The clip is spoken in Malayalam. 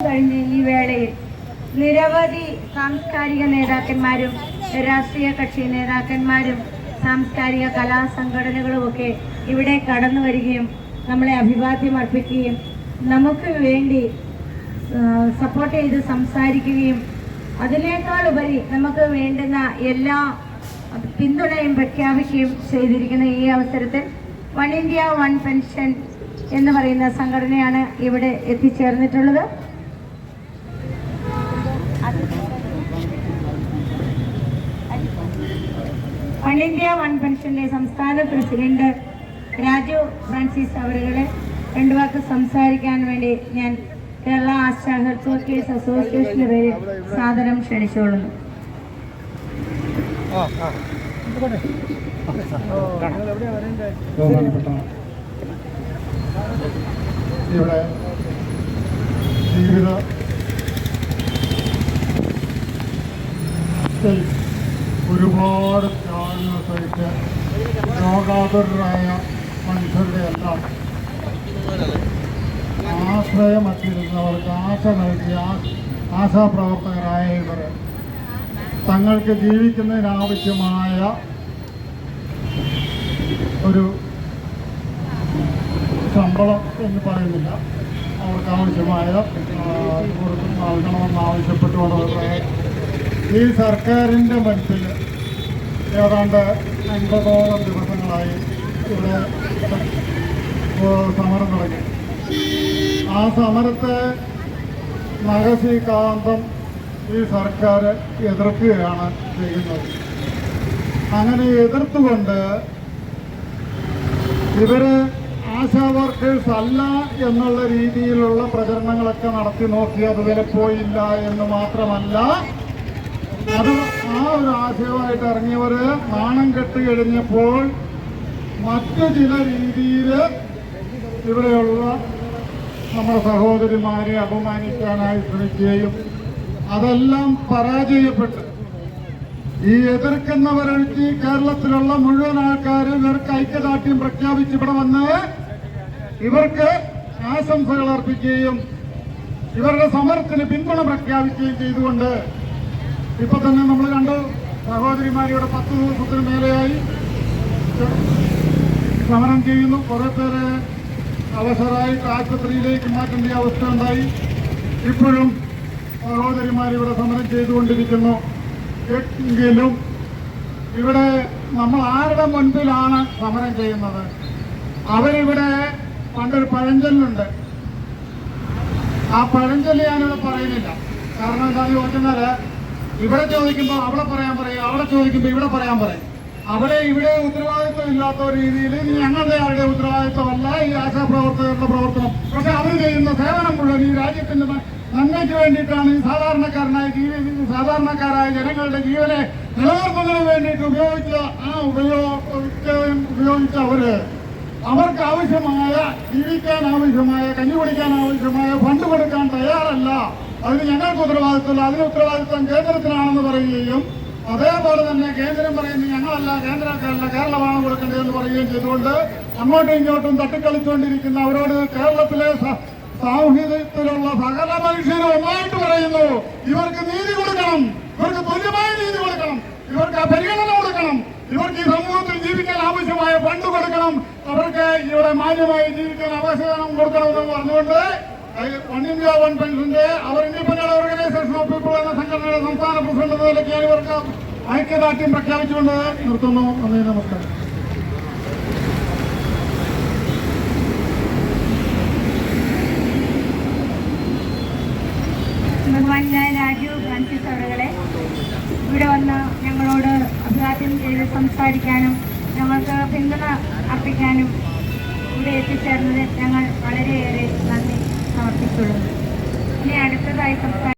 കഴിഞ്ഞ ഈ വേളയിൽ നിരവധി സാംസ്കാരിക നേതാക്കന്മാരും രാഷ്ട്രീയ കക്ഷി നേതാക്കന്മാരും സാംസ്കാരിക കലാസംഘടനകളും ഒക്കെ ഇവിടെ കടന്നു വരികയും നമ്മളെ അഭിവാദ്യം അർപ്പിക്കുകയും നമുക്ക് വേണ്ടി സപ്പോർട്ട് ചെയ്ത് സംസാരിക്കുകയും അതിനേക്കാൾ ഉപരി നമുക്ക് വേണ്ടുന്ന എല്ലാ പിന്തുണയും പ്രഖ്യാപിക്കുകയും ചെയ്തിരിക്കുന്ന ഈ അവസരത്തിൽ വൺ ഇന്ത്യ വൺ പെൻഷൻ എന്ന് പറയുന്ന സംഘടനയാണ് ഇവിടെ എത്തിച്ചേർന്നിട്ടുള്ളത്. വൺ ഇന്ത്യ വൺ പെൻഷന്റെ സംസ്ഥാന പ്രസിഡന്റ് രാജു ഫ്രാൻസിസ് അവരുകളെ രണ്ടു വാക്ക് സംസാരിക്കാൻ വേണ്ടി ഞാൻ കേരള ആശാ ഹെൽത്ത് വർക്കേഴ്സ് അസോസിയേഷന്റെ പേരിൽ സാദരം ക്ഷണിച്ചുകൊള്ളുന്നു. ഇവിടെ ജീവിത ഒരുപാട് സഹിച്ച് രോഗാതുരായ മനുഷ്യരുടെ എല്ലാം ആശ്രയമറ്റിരുന്നവർക്ക് ആശ നൽകിയ ആശാപ്രവർത്തകരായ ഇവർ തങ്ങൾക്ക് ജീവിക്കുന്നതിനാവശ്യമായ ഒരു ശമ്പളം എന്ന് പറയുന്നില്ല. അവർക്ക് ആവശ്യമായ നൽകണമെന്ന് ആവശ്യപ്പെട്ടുകൊണ്ട് ഈ സർക്കാരിന്റെ മുൻപിൽ ഏതാണ്ട് അൻപതോളം ദിവസങ്ങളായി ഇവിടെ സമരം തുടങ്ങി. ആ സമരത്തെ നഗശീകാന്തം ഈ സർക്കാർ എതിർക്കുകയാണ് ചെയ്യുന്നത്. അങ്ങനെ എതിർത്തുകൊണ്ട് ഇവർ ആശാ വർക്കേഴ്സ് അല്ല എന്നുള്ള രീതിയിലുള്ള പ്രചരണങ്ങളൊക്കെ നടത്തി നോക്കി അത് വിലപ്പോയില്ല എന്ന് മാത്രമല്ല അത് ആ ഒരു ആശയമായിട്ട് ഇറങ്ങിയവര് നാണം കെട്ട് കഴിഞ്ഞപ്പോൾ മറ്റു ചില രീതിയിൽ ഇവിടെയുള്ള നമ്മുടെ സഹോദരിമാരെ അപമാനിക്കാനായി ശ്രമിക്കുകയും അതെല്ലാം പരാജയപ്പെട്ട് ഈ എതിർക്കുന്നവരൊഴിച്ച് കേരളത്തിലുള്ള മുഴുവൻ ആൾക്കാരും ഇവർക്ക് ഐക്യദാർഢ്യം പ്രഖ്യാപിച്ച് ഇവിടെ വന്ന് ഇവർക്ക് ആശംസകൾ അർപ്പിക്കുകയും ഇവരുടെ സമരത്തിന് പിന്തുണ പ്രഖ്യാപിക്കുകയും ചെയ്തുകൊണ്ട് ഇപ്പൊ തന്നെ നമ്മൾ കണ്ടു സഹോദരിമാരിയുടെ പത്ത് ദിവസത്തിന് മേലെയായി. സമരം ചെയ്യുന്നു. കുറെ പേരെ അവസരമായി ആശുപത്രിയിലേക്ക് മാറ്റേണ്ട അവസ്ഥ ഉണ്ടായി. ഇപ്പോഴും സഹോദരിമാരിവിടെ സമരം ചെയ്തുകൊണ്ടിരിക്കുന്നു. എങ്കിലും ഇവിടെ നമ്മൾ ആരുടെ മുൻപിലാണ് സമരം ചെയ്യുന്നത്? അവരിവിടെ പണ്ടൊരു പഴഞ്ചൊല്ലുണ്ട്. ആ പഴഞ്ചൊല്ല് ഞാനിവിടെ പറയുന്നില്ല. കാരണം എന്താണെന്ന് ചോദിച്ചാൽ ഇവിടെ ചോദിക്കുമ്പോൾ അവിടെ പറയാൻ പറയും അവിടെ ചോദിക്കുമ്പോൾ ഇവിടെ പറയാൻ പറയും. അവിടെ ഇവിടെ ഉത്തരവാദിത്വം ഇല്ലാത്ത രീതിയിൽ ഞങ്ങളുടെ ആരുടെ ഉത്തരവാദിത്വമല്ല ഈ ആശാപ്രവർത്തകരുടെ പ്രവർത്തനം. പക്ഷെ അവർ ചെയ്യുന്ന സേവനം മുഴുവൻ ഈ രാജ്യത്തിന്റെ നന്മയ്ക്ക് വേണ്ടിയിട്ടാണ് ഈ സാധാരണക്കാരനായ ജീവി സാധാരണക്കാരായ ജനങ്ങളുടെ ജീവനെ നിലനിർത്തുന്നതിന് വേണ്ടിയിട്ട് ഉപയോഗിച്ച ആ ഉപയോഗിച്ച ഉപയോഗിച്ച അവർ അവർക്ക് ആവശ്യമായ ജീവിക്കാൻ ആവശ്യമായ കഞ്ഞി കുടിക്കാൻ ആവശ്യമായ ഫണ്ട് കൊടുക്കാൻ തയ്യാറല്ല. അതിന് ഞങ്ങൾക്ക് ഉത്തരവാദിത്തമില്ല അതിന് ഉത്തരവാദിത്തം കേന്ദ്രത്തിനാണെന്ന് പറയുകയും അതേപോലെ തന്നെ കേന്ദ്രം പറയുന്നത് ഞങ്ങളല്ല കേന്ദ്രക്കാരല്ല കേരളമാണ് കൊടുക്കേണ്ടതെന്ന് പറയുകയും ചെയ്തുകൊണ്ട് അങ്ങോട്ടും ഇങ്ങോട്ടും തട്ടിക്കളിച്ചുകൊണ്ടിരിക്കുന്ന അവരോട് കേരളത്തിലെ സാമൂഹ്യത്തിലുള്ള സകല മനുഷ്യരും ഒന്നായിട്ട് പറയുന്നു ഇവർക്ക് നീതി കൊടുക്കണം ഇവർക്ക് തുല്യമായ നീതി കൊടുക്കണം ഇവർക്ക് പരിഗണന കൊടുക്കണം ഇവർക്ക് ഈ സമൂഹത്തിൽ ജീവിക്കാൻ ആവശ്യമായ ഫണ്ട് കൊടുക്കണം അവർക്ക് ഇവിടെ മാന്യമായി ജീവിക്കാൻ അവശ്യം കൊടുക്കണം എന്ന് പറഞ്ഞുകൊണ്ട് ഓർഗനൈസേഷൻ എന്ന സംഘടനയുടെ ഐക്യദാർഢ്യം പ്രഖ്യാപിച്ചുകൊണ്ട് നിർത്തുന്നു. നന്ദി നമസ്കാരം. ബഹുമാനായ രാജു ഇവിടെ വന്ന് ഞങ്ങളോട് അഭിവാദ്യം ചെയ്ത് സംസാരിക്കാനും ഞങ്ങൾക്ക് പിന്തുണ അർപ്പിക്കാനും ഇവിടെ എത്തിച്ചേർന്നത് ഞങ്ങൾ വളരെയേറെ നന്ദി. സമർപ്പിച്ചുള്ളൂ. ഇനി അടുത്തതായി സംസാരിക്കും.